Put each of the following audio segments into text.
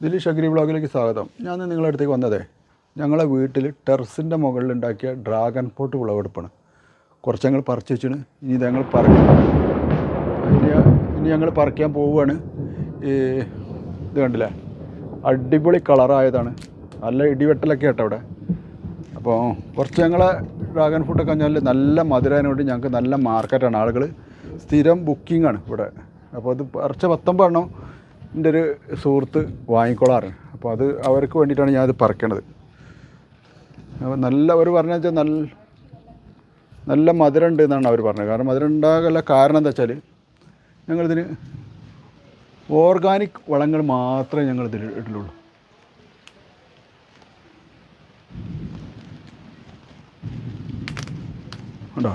ഇതിൽ അഗ്രി ബ്ലോഗിലേക്ക് സ്വാഗതം. ഞാൻ നിങ്ങളുടെ അടുത്തേക്ക് വന്നതേ ഞങ്ങളെ വീട്ടിൽ ടെറസിന്റെ മുകളിൽ ഉണ്ടാക്കിയ ഡ്രാഗൺ പോട്ട് വിളവെടുപ്പാണ്. കുറച്ച് ഞങ്ങൾ പറിച്ച് വെച്ചാണ് ഇനി ഞങ്ങൾ പറിക്കും ഇനി ഞങ്ങൾ പറിക്കാൻ പോവുകയാണ്. ഈ ഇത് കണ്ടില്ലേ അടിപൊളി കളറായതാണ് നല്ല ഇടിവെട്ടലൊക്കെ കേട്ടോ അവിടെ. അപ്പോൾ കുറച്ച് ഞങ്ങളെ ഡ്രാഗൺ ഫ്രൂട്ടൊക്കെ കഴിഞ്ഞാൽ നല്ല മധുരമായതുകൊണ്ട് ഞങ്ങൾക്ക് നല്ല മാർക്കറ്റാണ് ആളുകൾ സ്ഥിരം ബുക്കിംഗ് ആണ് ഇവിടെ. അപ്പോൾ അത് പറിച്ച പത്തൊമ്പത് എണ്ണം എന്റെ ഒരു സുഹൃത്ത് വാങ്ങിക്കൊള്ളാറ് അപ്പോൾ അത് അവർക്ക് വേണ്ടിയിട്ടാണ് ഞാനത് പറക്കണത്. അപ്പോൾ നല്ല അവർ പറഞ്ഞു വെച്ചാൽ നല്ല നല്ല മധുരം ഉണ്ട് എന്നാണ് അവർ പറഞ്ഞത്. കാരണം മധുരം ഉണ്ടാകാനുള്ള കാരണം എന്താ വെച്ചാൽ ഞങ്ങളിതിന് ഓർഗാനിക് വളങ്ങൾ മാത്രമേ ഞങ്ങൾ ഇതിൽ ഇടുള്ളൂ. ഉണ്ടോ?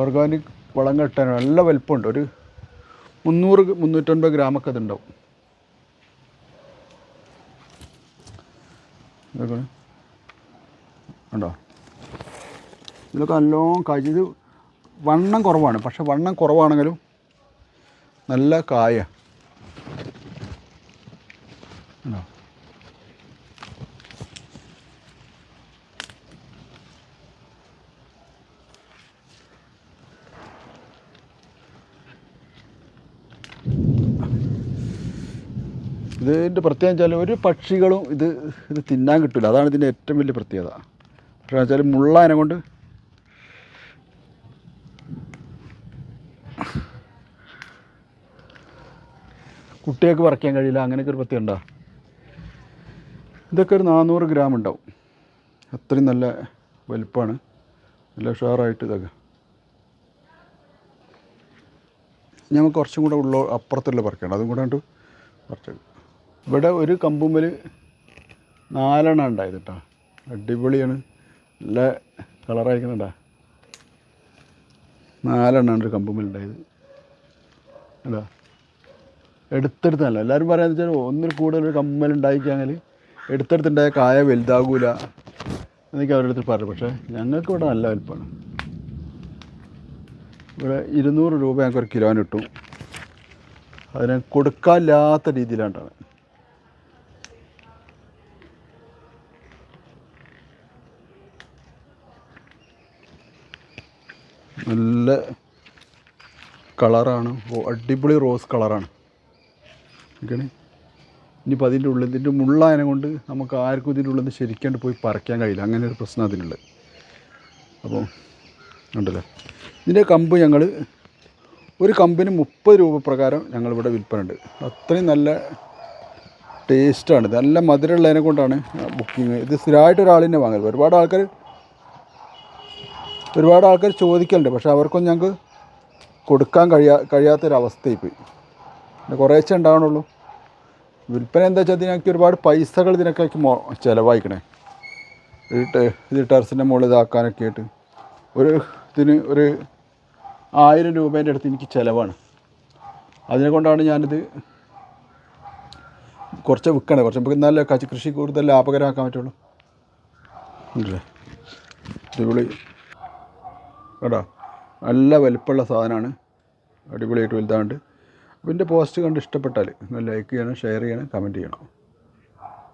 ഓർഗാനിക് വളങ്ങൾ ഇട്ടാൻ നല്ല വലിപ്പമുണ്ട്. ഒരു മുന്നൂറ് മുന്നൂറ്റൊൻപത് ഗ്രാമൊക്കെ അതുണ്ടാവും. ഉണ്ടോ? ഇതിലൊക്കെ നല്ലോണം കാഴ്ച ഇത് വണ്ണം കുറവാണ്. പക്ഷെ വണ്ണം കുറവാണെങ്കിലും നല്ല കായ. ഉണ്ടോ? ഇതിന്റെ പ്രത്യേകം വെച്ചാൽ ഒരു പക്ഷികളും ഇത് ഇത് തിന്നാൻ കിട്ടില്ല അതാണ് ഇതിന്റെ ഏറ്റവും വലിയ പ്രത്യേകത. പക്ഷേ വെച്ചാൽ മുള്ളാനെ കൊണ്ട് കുട്ടികൾക്ക് പറിക്കാൻ കഴിയില്ല. അങ്ങനെയൊക്കെ ഒരു പ്രത്യേകം ഉണ്ടോ. ഇതൊക്കെ ഒരു നാനൂറ് ഗ്രാം ഉണ്ടാവും. അത്രയും നല്ല വലുപ്പമാണ് നല്ല ഉഷാറായിട്ട് ഇതൊക്കെ. നമുക്ക് കുറച്ചും കൂടെ ഉള്ള അപ്പുറത്തുള്ള പറിക്കണം. അതും കൂടെ കണ്ട് പറിച്ചത് ഇവിടെ ഒരു കമ്പുമ്മൽ നാലെണ്ണം ഉണ്ടായത് കേട്ടോ അടിപൊളിയാണ്. നല്ല കളറായിരിക്കുന്നുണ്ടാ. നാലെണ്ണമാണ് ഒരു കമ്പുമ്മൽ ഉണ്ടായത്. അല്ലോ എടുത്തെടുത്തല്ല എല്ലാവരും പറയാന്ന് വെച്ചാൽ ഒന്നിൽ കൂടുതൽ ഒരു കമ്മൽ ഉണ്ടായിക്കാണെങ്കിൽ എടുത്തെടുത്തുണ്ടായ കായ വലുതാകൂല എന്നൊക്കെ അവരുടെ അടുത്ത് പറഞ്ഞു. പക്ഷേ ഞങ്ങൾക്ക് ഇവിടെ നല്ല വലുപ്പമാണ്. ഇവിടെ ഇരുന്നൂറ് രൂപ ഞങ്ങൾക്ക് ഒരു കിലോന് കിട്ടും. അതിനെ കൊടുക്കാനില്ലാത്ത രീതിയിലാണ് നല്ല കളറാണ്. അടിപൊളി റോസ് കളറാണ്. ഓക്കെയാണ്. ഇനിയിപ്പോൾ അതിന്റെ ഉള്ളിൽ ഇതിന്റെ മുള്ളായനെ കൊണ്ട് നമുക്ക് ആർക്കും ഇതിന്റെ ഉള്ളിൽ നിന്ന് ശരിക്കാണ്ട് പോയി പറിക്കാൻ കഴിയില്ല. അങ്ങനെ ഒരു പ്രശ്നം അതിനുള്ളത് അപ്പോൾ ഉണ്ടല്ലോ? ഇതിന്റെ കമ്പ് ഞങ്ങൾ ഒരു കമ്പിന് മുപ്പത് രൂപ പ്രകാരം ഞങ്ങളിവിടെ വിൽപ്പനുണ്ട് അത്രയും നല്ല ടേസ്റ്റാണ് നല്ല മധുരമുള്ളതിനെ കൊണ്ടാണ് ബുക്കിങ്. ഇത് സ്ഥിരമായിട്ട് ഒരാളിനെ വാങ്ങൽ ഒരുപാട് ആൾക്കാർ ഒരുപാട് ആൾക്കാർ ചോദിക്കലുണ്ട്. പക്ഷേ അവർക്കൊന്നും ഞങ്ങൾക്ക് കൊടുക്കാൻ കഴിയാ കഴിയാത്തൊരവസ്ഥയായി പോയി പിന്നെ കുറേശ്ശേ ഉണ്ടാവണുള്ളൂ. വിൽപ്പന എന്താ വെച്ചാൽ ഇതിനൊക്കെ ഒരുപാട് പൈസകൾ ഇതിനൊക്കെ മോ ചിലവായിക്കണേ. ഇത് ടെറസിന്റെ മുകളിൽ ഇതാക്കാനൊക്കെ ആയിട്ട്. ഒരു ഇതിന് ഒരു ആയിരം രൂപേന്റെ അടുത്ത് എനിക്ക് ചിലവാണ്. അതിനെ കൊണ്ടാണ് ഞാനിത് കുറച്ച് വിൽക്കണേ കുറച്ച് നമുക്ക് നല്ല കൃഷി കൂടുതൽ ലാഭകരമാക്കാൻ പറ്റുള്ളൂ. അല്ലേ അടിപൊളി. കേട്ടോ. നല്ല വലിപ്പമുള്ള സാധനമാണ്. അടിപൊളിയായിട്ട് വലുതാണ്ട് അപ്പോൾ എന്റെ പോസ്റ്റ് കണ്ട് ഇഷ്ടപ്പെട്ടാൽ ഒന്ന് ലൈക്ക് ചെയ്യണം ഷെയർ ചെയ്യണം കമന്റ് ചെയ്യണം.